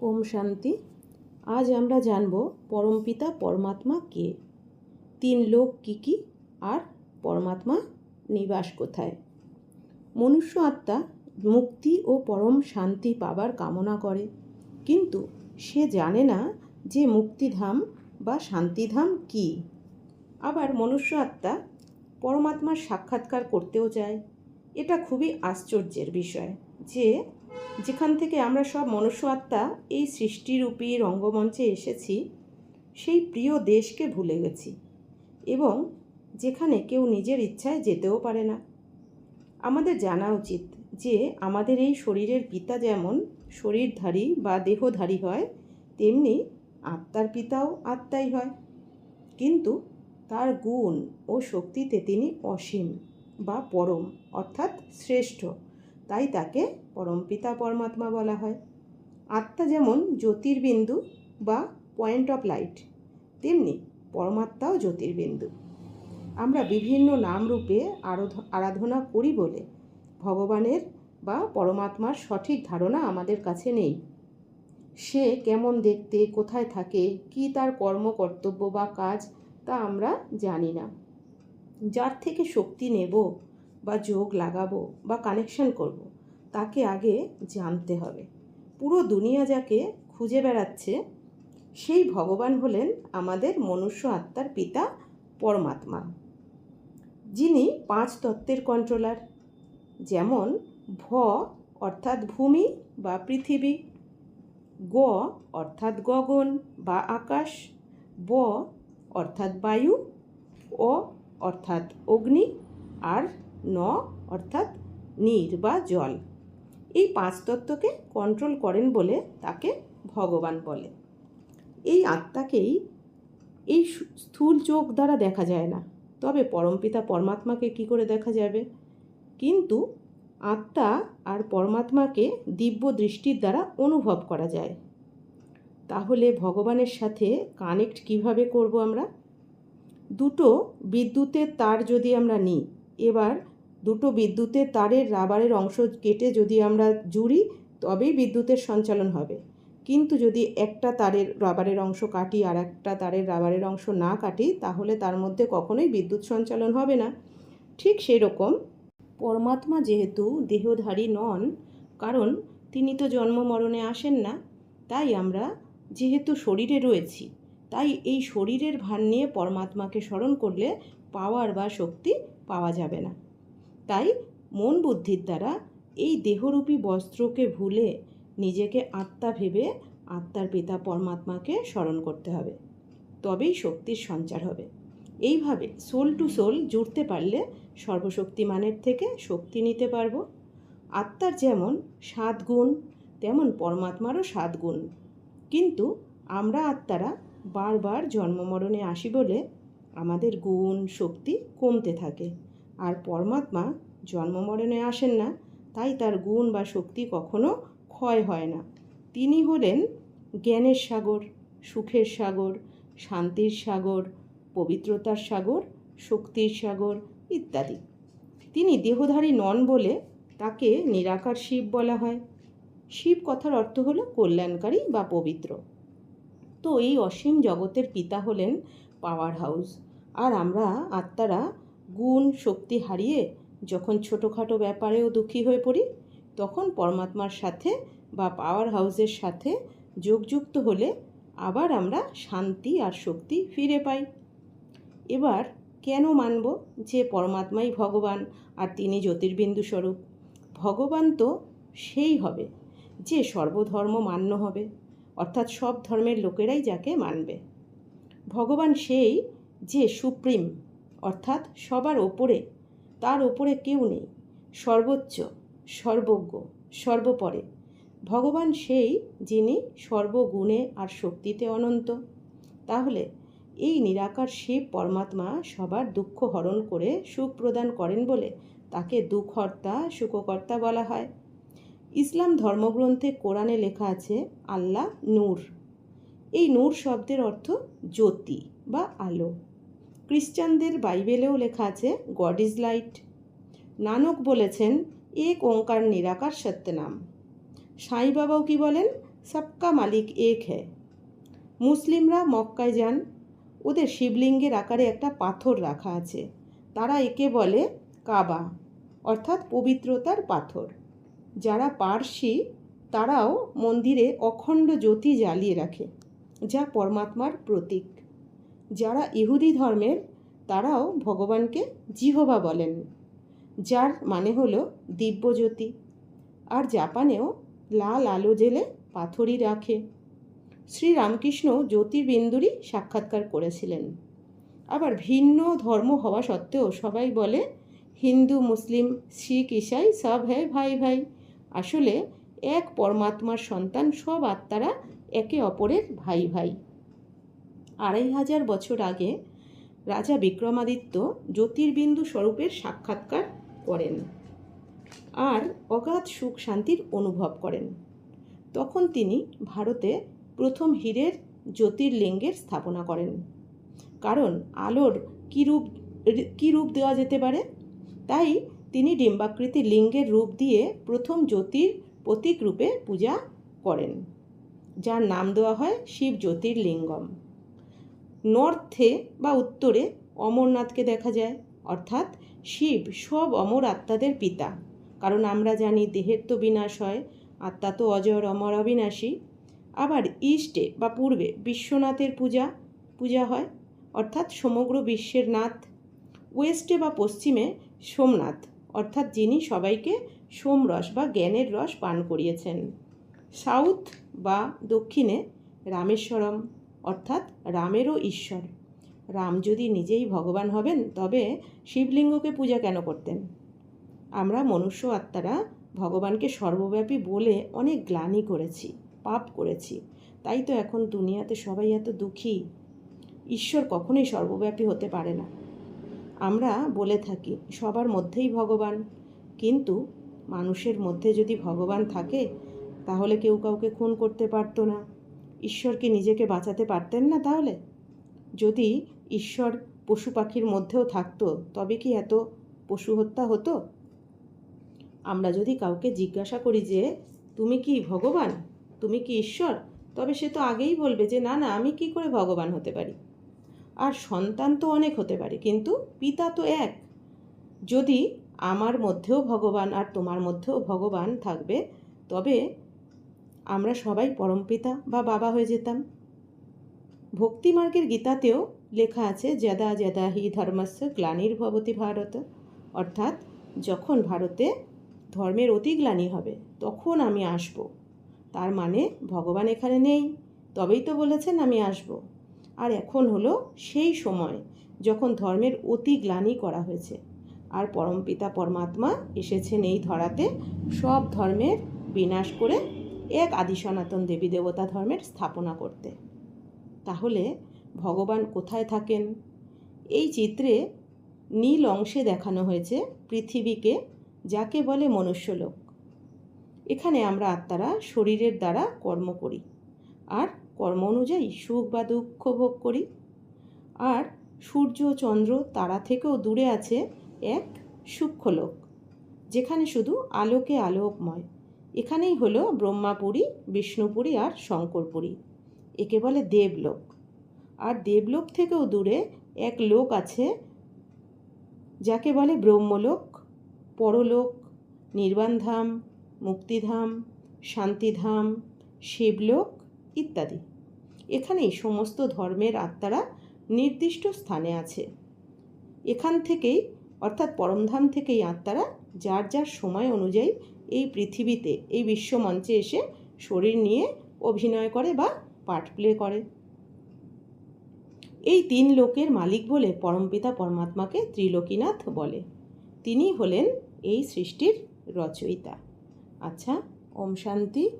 ওম শান্তি। আজ আমরা জানব পরমপিতা পরমাত্মা কে। তিন লোক কী কী আর পরমাত্মা নিবাস কোথায়? মনুষ্য আত্মা মুক্তি ও পরম শান্তি পাবার কামনা করে। কিন্তু সে জানে না যে মুক্তিধাম বা শান্তিধাম কী। আবার মনুষ্য আত্মা পরমাত্মার সাক্ষাৎকার করতেও চায়। এটা খুবই আশ্চর্যের বিষয় যে যেখান থেকে আমরা সব মনুষ্য আত্মা এই সৃষ্টিরূপী রঙ্গমঞ্চে এসেছি, সেই প্রিয় দেশকে ভুলে গেছি এবং যেখানে কেউ নিজের ইচ্ছায় যেতেও পারে না। আমাদের জানা উচিত যে আমাদের এই শরীরের পিতা যেমন শরীরধারী বা দেহধারী হয়, তেমনি আত্মার পিতাও আত্মাই হয়। কিন্তু তার গুণ ও শক্তিতে তিনি অসীম বা পরম, অর্থাৎ শ্রেষ্ঠ। তাই তাকে পরমপিতা পরমাত্মা বলা হয়। আত্মা যেমন জ্যোতির্বিন্দু বা পয়েন্ট অফ লাইট তেমনি পরমাত্মাও জ্যোতির্বিন্দু। আমরা বিভিন্ন নাম রূপে আরাধ- আরাধনা করি বলে ভগবানের বা পরমাত্মার সঠিক ধারণা আমাদের কাছে নেই। সে কেমন দেখতে, কোথায় থাকে, কি তার কর্ম, কর্তব্য বা কাজ তা আমরা জানি না। যার থেকে শক্তি নেব বা যোগ লাগাবো বা কানেকশন করব, তাকে আগে জানতে হবে। পুরো দুনিয়া যাকে খুঁজে বেড়াচ্ছে, সেই ভগবান হলেন আমাদের মনুষ্য আত্মার পিতা পরমাত্মা, যিনি পাঁচ তত্ত্বের কন্ট্রোলার যেমন ভ অর্থাৎ ভূমি বা পৃথিবী, গ অর্থাৎ গগন বা আকাশ, ব অর্থাৎ বায়ু, অ অর্থাৎ অগ্নি, আর ন অর্থাৎ নীর বা জল। এই পাঁচ তত্ত্বকে কন্ট্রোল করেন বলে তাকে ভগবান বলে। এই আত্মাকেই এই স্থূল চোখ দ্বারা দেখা যায় না। তবে পরমপিতা পরমাত্মাকে কি করে দেখা যাবে? কিন্তু আত্মা আর পরমাত্মাকে দিব্য দৃষ্টির দ্বারা অনুভব করা যায়। তাহলে ভগবানের সাথে কানেক্ট কীভাবে করব আমরা? দুটো বিদ্যুতের তার যদি আমরা নিই, এবার দুটো বিদ্যুতের তারের রাবারের অংশ কেটে যদি আমরা জুড়ি, তবেই বিদ্যুতের সঞ্চালন হবে। কিন্তু যদি একটা তারের রাবারের অংশ কাটি আর একটা তারের রাবারের অংশ না কাটি, তাহলে তার মধ্যে কখনোই বিদ্যুৎ সঞ্চালন হবে না। ঠিক সেই রকম পরমাত্মা যেহেতু দেহধারী নন, কারণ তিনি তো জন্ম মরণে আসেন না, তাই আমরা যেহেতু শরীরে রয়েছি, তাই এই শরীরের ভার নিয়ে পরমাত্মাকে স্মরণ করলে পাওয়ার বা শক্তি পাওয়া যাবে না। তাই মন বুদ্ধির দ্বারা এই দেহরূপী বস্ত্রকে ভুলে নিজেকে আত্মা ভেবে আত্মার পিতা পরমাত্মাকে স্মরণ করতে হবে। তবেই শক্তির সঞ্চার হবে। এইভাবে সোল টু সোল জুড়তে পারলে সর্বশক্তিমানের থেকে শক্তি নিতে পারব। আত্মার যেমন সাত গুণ, তেমন পরমাত্মারও সাত গুণ। কিন্তু আমরা আত্মারা বারবার জন্মমরণে আসি বলে আমাদের গুণ, শক্তি কমতে থাকে। আর পরমাত্মা জন্মমরণে আসেন না, তাই তার গুণ বা শক্তি কখনো ক্ষয় হয় না। তিনি হলেন জ্ঞানের সাগর, সুখের সাগর, শান্তির সাগর, পবিত্রতার সাগর, শক্তির সাগর ইত্যাদি। তিনি দেহধারী নন বলে তাকে নিরাকার শিব বলা হয়। শিব কথার অর্থ হলো কল্যাণকারী বা পবিত্র। তো এই অসীম জগতের পিতা হলেন পাওয়ার হাউস। আর আমরা আত্মারা গুণ শক্তি হারিয়ে যখন ছোটোখাটো ব্যাপারেও দুঃখী হয়ে পড়ি, তখন পরমাত্মার সাথে বা পাওয়ার হাউসের সাথে যোগযুক্ত হলে আবার আমরা শান্তি আর শক্তি ফিরে পাই। এবার কেন মানব যে পরমাত্মাই ভগবান আর তিনি জ্যোতির্বিন্দু স্বরূপ? ভগবান তো সেই হবে যে সর্বধর্ম মান্য হবে, অর্থাৎ সব ধর্মের লোকেরাই যাকে মানবে। ভগবান সেই যে সুপ্রিম অর্থাৎ সবার ওপরে, তার ওপরে কেউ নেই। সর্বোচ্চ, সর্বজ্ঞ, সর্বোপরে। ভগবান সেই যিনি সর্বগুণে আর শক্তিতে অনন্ত। তাহলে এই নিরাকার শিব পরমাত্মা সবার দুঃখ হরণ করে সুখ প্রদান করেন বলে তাকে দুঃখহর্তা সুখকর্তা বলা হয়। ইসলাম ধর্মগ্রন্থে কোরআনে লেখা আছে, আল্লাহ নূর। এই নূর শব্দের অর্থ জ্যোতি বা আলো। খ্রিস্টানদের বাইবেলেও লেখা আছে গড ইজ লাইট নানক বলেছেন, এক ওঙ্কার নিরাকার সত্য নাম সাই বাবাও কি বলেন, সবকা মালিক এক হ্যায়। মুসলিমরা মক্কায় যান, ওদের শিবলিঙ্গের আকারে একটা পাথর রাখা আছে, তারা একে বলে কাবা, অর্থাৎ পবিত্রতার পাথর। যারা পার্সি, তারাও মন্দিরে অখণ্ড জ্যোতি জ্বালিয়ে রাখে, যা পরমাত্মার প্রতীক। যারা ইহুদি ধর্মের, তারাও ভগবানকে জিহবা বলেন, যার মানে হলো দিব্যজ্যোতি। আর জাপানেও লাল আলো জেলে পাথরই রাখে। শ্রী রামকৃষ্ণ জ্যোতির্বিন্দুরই সাক্ষাৎকার করেছিলেন। আবার ভিন্ন ধর্ম হওয়া সত্ত্বেও সবাই বলে, হিন্দু, মুসলিম, শিখ, ইসাই সব হ্যায় ভাই ভাই। আসলে এক পরমাত্মার সন্তান সব আত্মারা একে অপরের ভাই ভাই। আড়াই হাজার বছর আগে রাজা বিক্রমাদিত্য জ্যোতির্বিন্দু স্বরূপের সাক্ষাৎকার করেন আর অগাধ সুখ শান্তির অনুভব করেন। তখন তিনি ভারতে প্রথম হীরের জ্যোতির্লিঙ্গের স্থাপনা করেন। কারণ আলোর কী রূপ কী রূপ দেওয়া যেতে পারে? তাই তিনি ডিম্বাকৃতি লিঙ্গের রূপ দিয়ে প্রথম জ্যোতির প্রতীক রূপে পূজা করেন, যার নাম দেওয়া হয় শিব জ্যোতির্লিঙ্গম। নর্থে বা উত্তরে অমরনাথকে দেখা যায়। অর্থাৎ শিব, সব অমর আত্মাদের পিতা। কারণ আমরা জানি দেহের তো বিনাশ হয়, আত্মা তো অজর, অমর, অবিনাশী। আবার ইস্টে বা পূর্বে বিশ্বনাথের পূজা পূজা হয়। অর্থাৎ সমগ্র বিশ্বের নাথ। ওয়েস্টে বা পশ্চিমে সোমনাথ। অর্থাৎ যিনি সবাইকে সোমরস বা জ্ঞানের রস পান করিয়েছেন। সাউথ বা দক্ষিণে রামেশ্বরম। অর্থাৎ রামেরও ঈশ্বর। রাম যদি নিজেই ভগবান হবেন, তবে শিবলিঙ্গকে পূজা কেন করতেন? আমরা মনুষ্য আত্মারা ভগবানকে সর্বব্যাপী বলে অনেক গ্লানি করেছি, পাপ করেছি। তাই তো এখন দুনিয়াতে সবাই এত দুঃখী। ঈশ্বর কখনোই সর্বব্যাপী হতে পারে না। আমরা বলে থাকি, সবার মধ্যেই ভগবান। কিন্তু মানুষের মধ্যে যদি ভগবান থাকে, তাহলে কেউ কাউকে খুন করতে পারতো না। ঈশ্বর কি নিজেকে বাঁচাতে পারতেন না তাহলে? যদি ঈশ্বর পশু পাখির মধ্যেও থাকতো, তবে কি এত পশু হত্যা হতো? আমরা যদি কাউকে জিজ্ঞাসা করি যে, তুমি কি ভগবান? তুমি কি ঈশ্বর? তবে সে তো আগেই বলবে যে, না না, আমি কি করে ভগবান হতে পারি? আর সন্তান তো অনেক হতে পারে, কিন্তু পিতা তো এক। যদি আমার মধ্যেও ভগবান আর তোমার মধ্যেও ভগবান থাকবে, তবে আমরা সবাই পরমপিতা বা বাবা হয়ে যেতাম। ভক্তিমার্গের গীতাতেও লেখা আছে, যদা যদা হি ধর্মস্য গ্লানির্ভবতী ভারত। অর্থাৎ, যখন ভারতে ধর্মের অতি গ্লানি হবে, তখন আমি আসব। তার মানে ভগবান এখানে নেই, তবেই তো বলেছেন আমি আসব। আর এখন হলো সেই সময় যখন ধর্মের অতি গ্লানি করা হয়েছে। আর পরমপিতা পরমাত্মা এসেছেন এই ধরাতে, সব ধর্মের বিনাশ করে এক আদি সনাতন দেবী দেবতা ধর্মের স্থাপনা করতে। তাহলে ভগবান কোথায় থাকেন? এই চিত্রে নীল অংশে দেখানো হয়েছে পৃথিবীকে, যাকে বলে মনুষ্যলোক। এখানে আমরা আত্মারা শরীরের দ্বারা কর্ম করি আর কর্ম অনুযায়ী সুখ বা দুঃখ ভোগ করি। আর সূর্য, চন্দ্র, তারা থেকেও দূরে আছে এক সূক্ষ্মলোক, যেখানে শুধু আলোকে আলোকময়। এখানেই হলো ব্রহ্মাপুরী, বিষ্ণুপুরী আর শঙ্করপুরী। একে বলে দেবলোক। আর দেবলোক থেকেও দূরে এক লোক আছে, যাকে বলে ব্রহ্মলোক, পরলোক, নির্বাণধাম, মুক্তিধাম, শান্তিধাম, শিবলোক ইত্যাদি। এখানেই সমস্ত ধর্মের আত্মারা নির্দিষ্ট স্থানে আছে। এখান থেকেই, অর্থাৎ পরমধাম থেকেই আত্মারা যার যার সময় অনুযায়ী এই পৃথিবীতে, এই বিশ্বমঞ্চে এসে শরীর নিয়ে অভিনয় করে বা পার্ট প্লে করে। এই তিন লোকের মালিক বলে পরমপিতা পরমাত্মাকে ত্রিলোকীনাথ বলে। তিনি হলেন এই সৃষ্টির রচয়িতা। আচ্ছা ওম শান্তি।